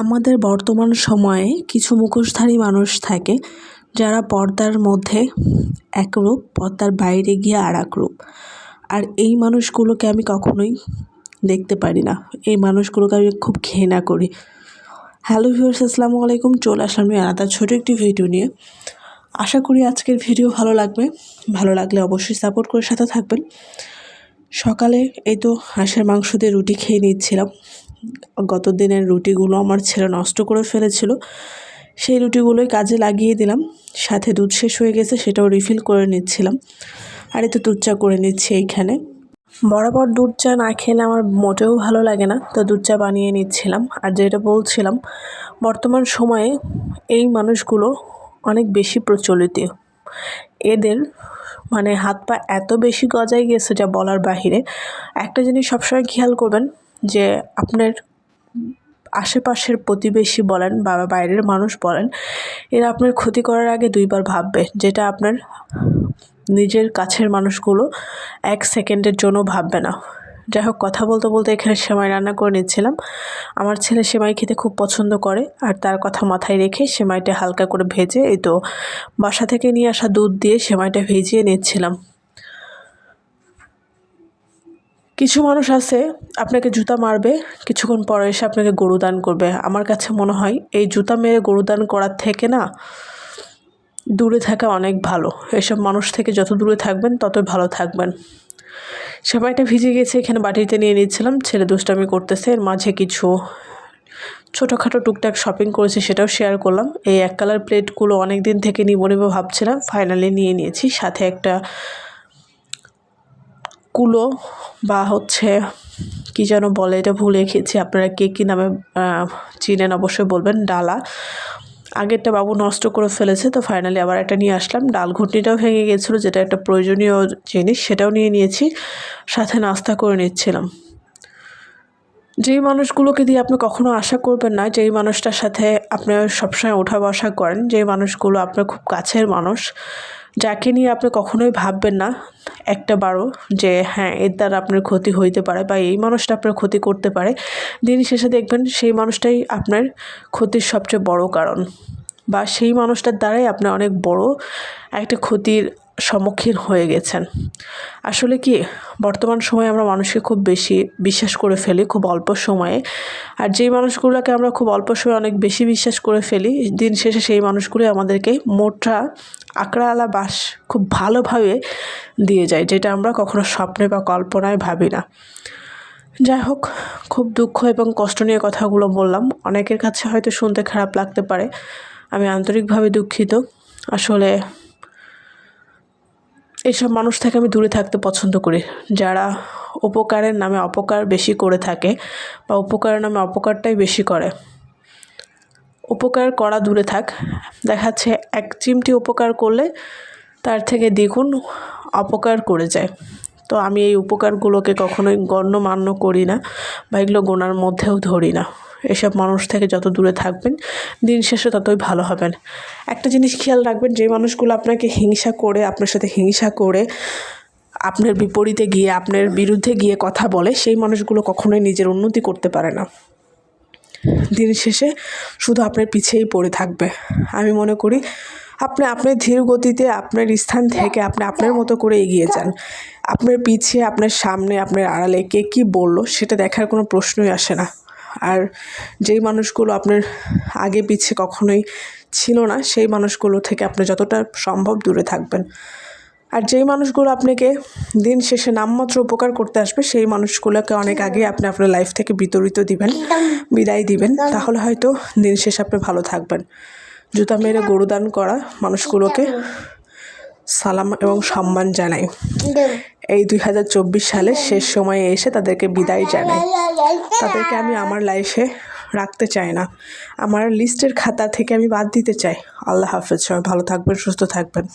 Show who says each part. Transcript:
Speaker 1: আমাদের বর্তমান সময়ে কিছু মুখোশধারী মানুষ থাকে যারা পর্দার মধ্যে এক রূপ পর্দার বাইরে গিয়ে আর এক রূপ আর এই মানুষগুলোকে আমি কখনোই দেখতে পারি না। এই মানুষগুলোকে আমি খুব ঘৃণা করি। হ্যালো ভিউয়ার্স, আসসালামু আলাইকুম। চলে আসলাম আলাদা ছোটো একটি ভিডিও নিয়ে। আশা করি আজকের ভিডিও ভালো লাগবে। ভালো লাগলে অবশ্যই সাপোর্ট করে সাথে থাকবেন। সকালে এই তো হাঁসের মাংস দিয়ে রুটি খেয়ে নিচ্ছিলাম। গত দিনের রুটিগুলো আমার ছেলে নষ্ট করে ফেলেছিল, সেই রুটিগুলোই কাজে লাগিয়ে দিলাম। সাথে দুধ শেষ হয়ে গেছে, সেটাও রিফিল করে নিচ্ছিলাম। আর এতে দুধ চা করে নিচ্ছি এইখানে। বরাবর দুধ চা না খেলে আমার মোটেও ভালো লাগে না, তো দুধ চা বানিয়ে নিচ্ছিলাম। আর যেটা বলছিলাম, বর্তমান সময়ে এই মানুষগুলো অনেক বেশি প্রচলিত। এদের মানে হাত পা এত বেশি গজায় গেছে যা বলার বাহিরে। একটা জিনিস সবসময় খেয়াল করবেন যে আপনার আশেপাশের প্রতিবেশী বলেন বা বাইরের মানুষ বলেন, এরা আপনার ক্ষতি করার আগে দুইবার ভাববে যেটা আপনার নিজের কাছের মানুষগুলো এক সেকেন্ডের জন্য ভাববে না। যাই হোক, কথা বলতে বলতে এখানে সেমাই রান্না করে নিচ্ছিলাম। আমার ছেলে সেমাই খেতে খুব পছন্দ করে আর তার কথা মাথায় রেখে সেমাইটা হালকা করে ভেজে, এই তো বাসা থেকে নিয়ে আসা দুধ দিয়ে সেমাইটা ভেজিয়ে নিচ্ছিলাম। কিছু মানুষ আছে, আপনাকে জুতা মারবে, কিছুক্ষণ পরে এসে আপনাকে গরু দান করবে। আমার কাছে মনে হয় এই জুতা মেরে গরু দান করার থেকে না, দূরে থাকা অনেক ভালো। এসব মানুষ থেকে যত দূরে থাকবেন, ততই ভালো থাকবেন। সেমাইটা ভিজে গেছে, এখানে বাটিতে নিয়ে নিচ্ছিলাম, ছেলে দুষ্টামি করতেছে, এর মাঝে কিছু ছোটোখাটো টুকটাক শপিং করেছি, সেটাও শেয়ার করলাম। এই এক কালার প্লেটগুলো অনেক দিন থেকে নিব নিব ভাবছিলাম ফাইনালি নিয়ে নিয়েছি, সাথে একটা কুলো বা হচ্ছে, কি যেন বলে, এটা ভুলে খেয়েছি আপনারা কে কী নামে চিনেন অবশ্যই বলবেন, ডালা। আগেরটা বাবু নষ্ট করে ফেলেছে, তো ফাইনালি আবার একটা নিয়ে আসলাম। ডাল ঘুটনিটাও ভেঙে গেছিল, যেটা একটা প্রয়োজনীয় জিনিস, সেটাও নিয়ে নিয়েছি, সাথে নাস্তা করে নিচ্ছিলাম। যেই মানুষগুলোকে দিয়ে আপনি কখনো আশা করবেন না, যেই মানুষটার সাথে আপনি সবসময় ওঠা বসা করেন, যেই মানুষগুলো আপনার খুব কাছের মানুষ যাকে নিয়ে আপনি কখনোই ভাববেন না একটা বারো যে হ্যাঁ এর দ্বারা আপনার ক্ষতি হইতে পারে বা এই মানুষটা আপনার ক্ষতি করতে পারে। দিন শেষে দেখবেন সেই মানুষটাই আপনার ক্ষতির সবচেয়ে বড় কারণ বা সেই মানুষটার দ্বারাই আপনার অনেক বড় একটা ক্ষতির সম্মুখীন হয়ে গেছেন। আসলে কি, বর্তমান সময়ে আমরা মানুষকে খুব বেশি বিশ্বাস করে ফেলি খুব অল্প সময়ে। আর যেই মানুষগুলোকে আমরা খুব অল্প সময়ে অনেক বেশি বিশ্বাস করে ফেলি, দিন শেষে সেই মানুষগুলো আমাদেরকে মোটা, আঁকড়াওয়ালা বাস খুব ভালোভাবে দিয়ে যায়, যেটা আমরা কখনো স্বপ্নে বা কল্পনায় ভাবি না। যাই হোক, খুব দুঃখ এবং কষ্ট নিয়ে কথাগুলো বললাম। অনেকের কাছে হয়তো শুনতে খারাপ লাগতে পারে। আমি আন্তরিকভাবে দুঃখিত। আসলে এইসব মানুষ থেকে আমি দূরে থাকতে পছন্দ করি। যারা উপকারের নামে অপকার বেশি করে থাকে বা উপকারের নামে অপকারটাই বেশি করে। উপকার করা দূরে থাক। দেখাচ্ছে এক চিমটি উপকার করলে তার থেকে দ্বিগুণ অপকার করে যায়। তো আমি এই উপকারগুলোকে কখনোই গণ্যমান্য করি না বা এগুলো গোনার মধ্যেও ধরি না। এসব মানুষ থেকে যত দূরে থাকবেন, দিন শেষে ততই ভালো হবেন। একটা জিনিস খেয়াল রাখবেন, যে মানুষগুলো আপনাকে হিংসা করে, আপনার সাথে হিংসা করে, আপনার বিপরীতে গিয়ে, আপনার বিরুদ্ধে গিয়ে কথা বলে, সেই মানুষগুলো কখনোই নিজের উন্নতি করতে পারে না। দিন শেষে শুধু আপনার পিছিয়েই পড়ে থাকবে। আমি মনে করি, আপনি আপনার ধীর গতিতে আপনার স্থান থেকে আপনি আপনার মতো করে এগিয়ে যান। আপনার পিছিয়ে আপনার সামনে, আপনার আড়ালে কে কী বলল, সেটা দেখার কোনো প্রশ্নই আসে না। আর যেই মানুষগুলো আপনার আগে পিছিয়ে কখনোই ছিল না, সেই মানুষগুলো থেকে আপনি যতটা সম্ভব দূরে থাকবেন। আর যেই মানুষগুলো আপনাকে দিন শেষে নামমাত্র উপকার করতে আসবে, সেই মানুষগুলোকে অনেক আগে আপনি আপনার লাইফ থেকে বিতরিত দিবেন, বিদায় দিবেন। তাহলে হয়তো দিন শেষে আপনি ভালো থাকবেন। জুতা মেরে গরুদান করা মানুষগুলোকে সালাম এবং সম্মান জানাই। এই দুই হাজার চব্বিশ সালের শেষ সময়ে এসে তাদেরকে বিদায় জানাই। তাদেরকে আমি আমার লাইফে রাখতে চাই না। আমার লিস্টের খাতা থেকে আমি বাদ দিতে চাই। আল্লাহ হাফেজ। সবাই ভালো থাকবেন সুস্থ থাকবেন।